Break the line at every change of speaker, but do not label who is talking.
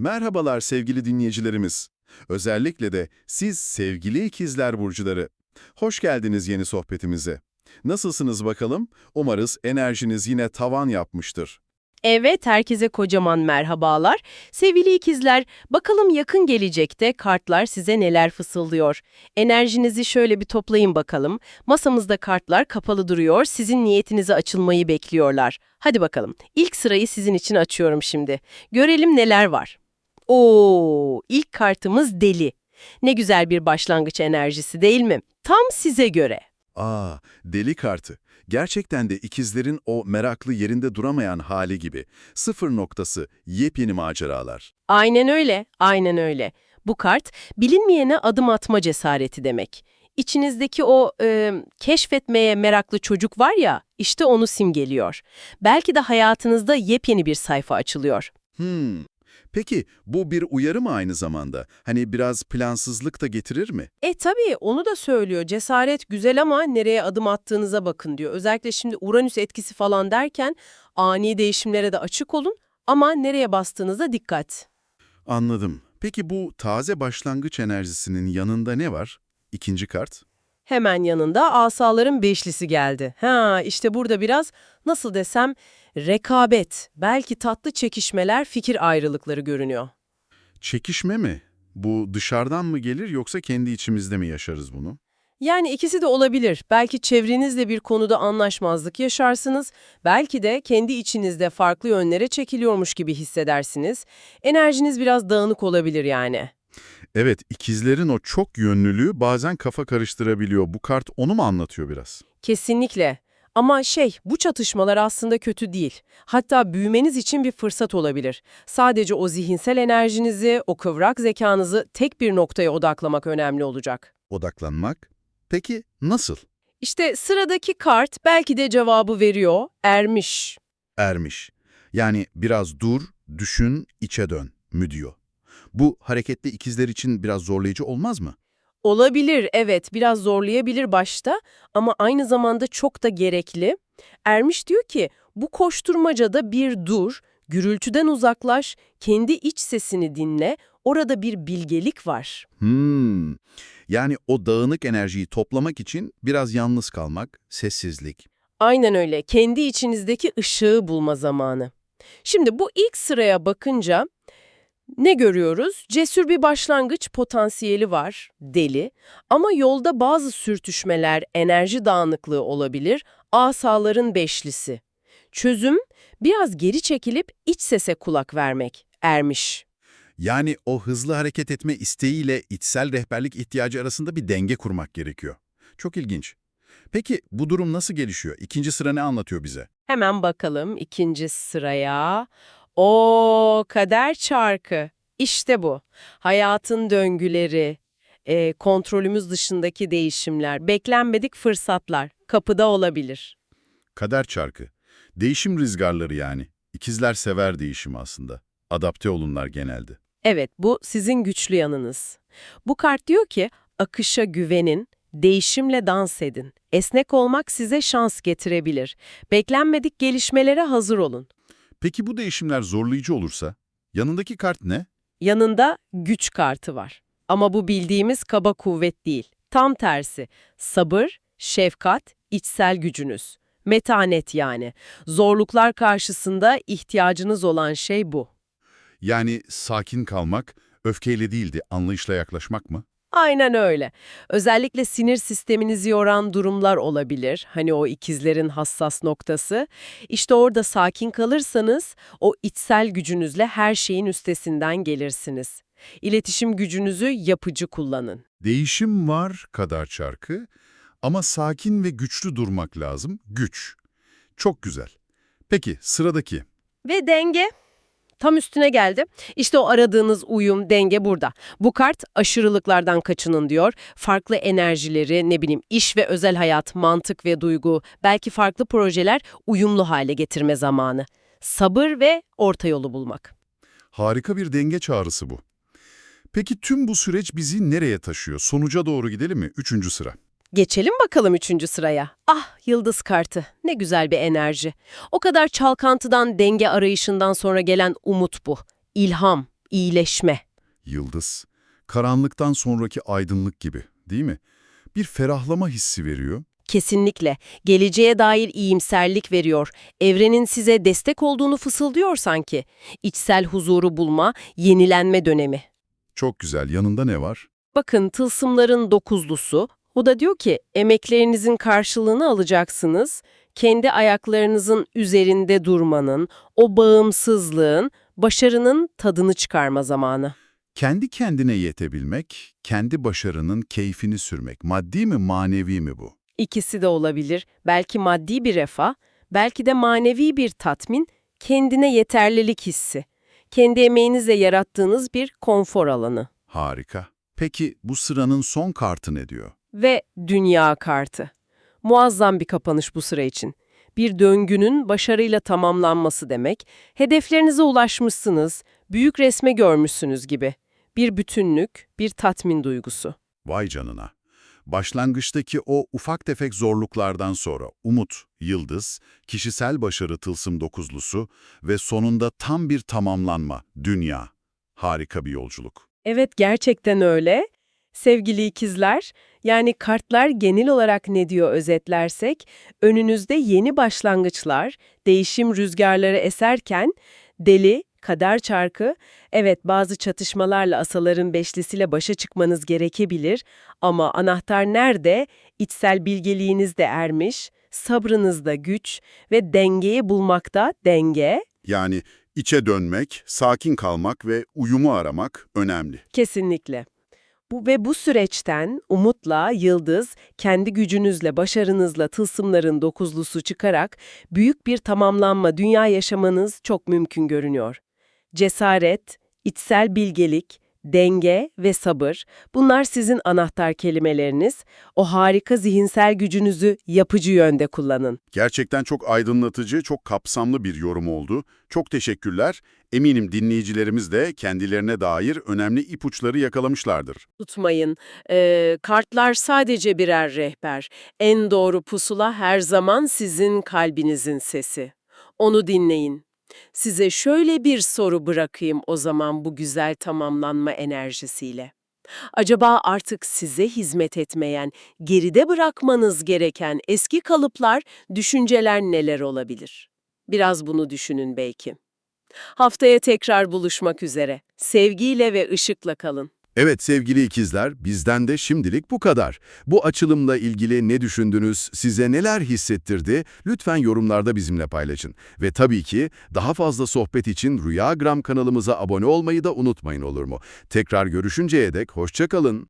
Merhabalar sevgili dinleyicilerimiz. Özellikle de siz sevgili ikizler burcuları. Hoş geldiniz yeni sohbetimize. Nasılsınız bakalım? Umarız enerjiniz yine tavan yapmıştır.
Evet, herkese kocaman merhabalar. Sevgili ikizler, bakalım yakın gelecekte kartlar size neler fısıldıyor. Enerjinizi şöyle bir toplayın bakalım. Masamızda kartlar kapalı duruyor, sizin niyetinize açılmayı bekliyorlar. Hadi bakalım, ilk sırayı sizin için açıyorum şimdi. Görelim neler var. Oo, ilk kartımız deli. Ne güzel bir başlangıç enerjisi değil mi? Tam size göre.
Aa, deli kartı. Gerçekten de ikizlerin o meraklı yerinde duramayan hali gibi. Sıfır noktası, yepyeni maceralar.
Aynen öyle, aynen öyle. Bu kart bilinmeyene adım atma cesareti demek. İçinizdeki o e, keşfetmeye meraklı çocuk var ya, işte onu simgeliyor. Belki de hayatınızda yepyeni bir sayfa açılıyor.
Hmm. Peki bu bir uyarı mı aynı zamanda? Hani biraz plansızlık da getirir mi?
E tabii onu da söylüyor. Cesaret güzel ama nereye adım attığınıza bakın diyor. Özellikle şimdi Uranüs etkisi falan derken ani değişimlere de açık olun ama nereye bastığınıza dikkat.
Anladım. Peki bu taze başlangıç enerjisinin yanında ne var? İkinci kart.
Hemen yanında asaların beşlisi geldi. Ha işte burada biraz nasıl desem rekabet, belki tatlı çekişmeler, fikir ayrılıkları görünüyor.
Çekişme mi? Bu dışarıdan mı gelir yoksa kendi içimizde mi yaşarız bunu?
Yani ikisi de olabilir. Belki çevrenizle bir konuda anlaşmazlık yaşarsınız, belki de kendi içinizde farklı yönlere çekiliyormuş gibi hissedersiniz. Enerjiniz biraz dağınık olabilir yani.
Evet, ikizlerin o çok yönlülüğü bazen kafa karıştırabiliyor. Bu kart onu mu anlatıyor biraz?
Kesinlikle. Ama şey, bu çatışmalar aslında kötü değil. Hatta büyümeniz için bir fırsat olabilir. Sadece o zihinsel enerjinizi, o kıvrak zekanızı tek bir noktaya odaklamak önemli olacak.
Odaklanmak. Peki nasıl?
İşte sıradaki kart belki de cevabı veriyor, ermiş.
Ermiş. Yani biraz dur, düşün, içe dön mü diyor. Bu hareketli ikizler için biraz zorlayıcı olmaz mı?
Olabilir, evet, biraz zorlayabilir başta ama aynı zamanda çok da gerekli. Ermiş diyor ki, bu koşturmacada bir dur, gürültüden uzaklaş, kendi iç sesini dinle, orada bir bilgelik var.
Hmm. Yani o dağınık enerjiyi toplamak için biraz yalnız kalmak, sessizlik.
Aynen öyle, kendi içinizdeki ışığı bulma zamanı. Şimdi bu ilk sıraya bakınca ne görüyoruz? Cesur bir başlangıç potansiyeli var, deli. Ama yolda bazı sürtüşmeler, enerji dağınıklığı olabilir, asaların beşlisi. Çözüm, biraz geri çekilip iç sese kulak vermek, ermiş.
Yani o hızlı hareket etme isteğiyle içsel rehberlik ihtiyacı arasında bir denge kurmak gerekiyor. Çok ilginç. Peki bu durum nasıl gelişiyor? İkinci sıra ne anlatıyor bize?
Hemen bakalım ikinci sıraya. O kader çarkı. İşte bu. Hayatın döngüleri, e, kontrolümüz dışındaki değişimler, beklenmedik fırsatlar kapıda olabilir.
Kader çarkı. Değişim rüzgarları yani. İkizler sever değişimi aslında. Adapte olunlar genelde.
Evet, bu sizin güçlü yanınız. Bu kart diyor ki, akışa güvenin, değişimle dans edin. Esnek olmak size şans getirebilir. Beklenmedik gelişmelere hazır olun.
Peki bu değişimler zorlayıcı olursa? Yanındaki kart ne?
Yanında güç kartı var. Ama bu bildiğimiz kaba kuvvet değil. Tam tersi. Sabır, şefkat, içsel gücünüz. Metanet yani. Zorluklar karşısında ihtiyacınız olan şey bu.
Yani sakin kalmak, öfkeyle değil de anlayışla yaklaşmak mı?
Aynen öyle. Özellikle sinir sisteminizi yoran durumlar olabilir. Hani o ikizlerin hassas noktası. İşte orada sakin kalırsanız o içsel gücünüzle her şeyin üstesinden gelirsiniz. İletişim gücünüzü yapıcı kullanın.
Değişim var kadar çarkı ama sakin ve güçlü durmak lazım. Güç. Çok güzel. Peki sıradaki.
Ve denge tam üstüne geldi. İşte o aradığınız uyum, denge burada. Bu kart aşırılıklardan kaçının diyor. Farklı enerjileri, ne bileyim iş ve özel hayat, mantık ve duygu, belki farklı projeler uyumlu hale getirme zamanı. Sabır ve orta yolu bulmak.
Harika bir denge çağrısı bu. Peki tüm bu süreç bizi nereye taşıyor? Sonuca doğru gidelim mi? Üçüncü sıra.
Geçelim bakalım üçüncü sıraya. Ah, yıldız kartı. Ne güzel bir enerji. O kadar çalkantıdan, denge arayışından sonra gelen umut bu. İlham, iyileşme.
Yıldız, karanlıktan sonraki aydınlık gibi, değil mi? Bir ferahlama hissi veriyor.
Kesinlikle. Geleceğe dair iyimserlik veriyor. Evrenin size destek olduğunu fısıldıyor sanki. İçsel huzuru bulma, yenilenme dönemi.
Çok güzel. Yanında ne var?
Bakın tılsımların dokuzlusu. O da diyor ki emeklerinizin karşılığını alacaksınız. Kendi ayaklarınızın üzerinde durmanın, o bağımsızlığın, başarının tadını çıkarma zamanı.
Kendi kendine yetebilmek, kendi başarının keyfini sürmek. Maddi mi, manevi mi bu?
İkisi de olabilir. Belki maddi bir refah, belki de manevi bir tatmin, kendine yeterlilik hissi. Kendi emeğinizle yarattığınız bir konfor alanı.
Harika. Peki bu sıranın son kartı ne diyor?
Ve dünya kartı. Muazzam bir kapanış bu sıra için. Bir döngünün başarıyla tamamlanması demek, hedeflerinize ulaşmışsınız, büyük resme görmüşsünüz gibi. Bir bütünlük, bir tatmin duygusu.
Vay canına. Başlangıçtaki o ufak tefek zorluklardan sonra umut, yıldız, kişisel başarı tılsım dokuzlusu ve sonunda tam bir tamamlanma, dünya. Harika bir yolculuk.
Evet gerçekten öyle. Sevgili ikizler, yani kartlar genel olarak ne diyor özetlersek, önünüzde yeni başlangıçlar, değişim rüzgarları eserken, deli, kader çarkı, evet bazı çatışmalarla asaların beşlisiyle başa çıkmanız gerekebilir ama anahtar nerede? İçsel bilgeliğiniz de ermiş, sabrınızda güç ve dengeyi bulmakta denge,
Yani içe dönmek, sakin kalmak ve uyumu aramak önemli.
Kesinlikle. Bu ve bu süreçten umutla, yıldız, kendi gücünüzle, başarınızla tılsımların dokuzlusu çıkarak büyük bir tamamlanma dünya yaşamanız çok mümkün görünüyor. Cesaret, içsel bilgelik, denge ve sabır, bunlar sizin anahtar kelimeleriniz. O harika zihinsel gücünüzü yapıcı yönde kullanın.
Gerçekten çok aydınlatıcı, çok kapsamlı bir yorum oldu. Çok teşekkürler. Eminim dinleyicilerimiz de kendilerine dair önemli ipuçları yakalamışlardır.
Tutmayın, eee, kartlar sadece birer rehber. En doğru pusula her zaman sizin kalbinizin sesi. Onu dinleyin. Size şöyle bir soru bırakayım o zaman bu güzel tamamlanma enerjisiyle. Acaba artık size hizmet etmeyen, geride bırakmanız gereken eski kalıplar, düşünceler neler olabilir? Biraz bunu düşünün belki. Haftaya tekrar buluşmak üzere. Sevgiyle ve ışıkla kalın.
Evet sevgili ikizler, bizden de şimdilik bu kadar. Bu açılımla ilgili ne düşündünüz, size neler hissettirdi? Lütfen yorumlarda bizimle paylaşın. Ve tabii ki daha fazla sohbet için Rüyagram kanalımıza abone olmayı da unutmayın olur mu? Tekrar görüşünceye dek hoşça kalın.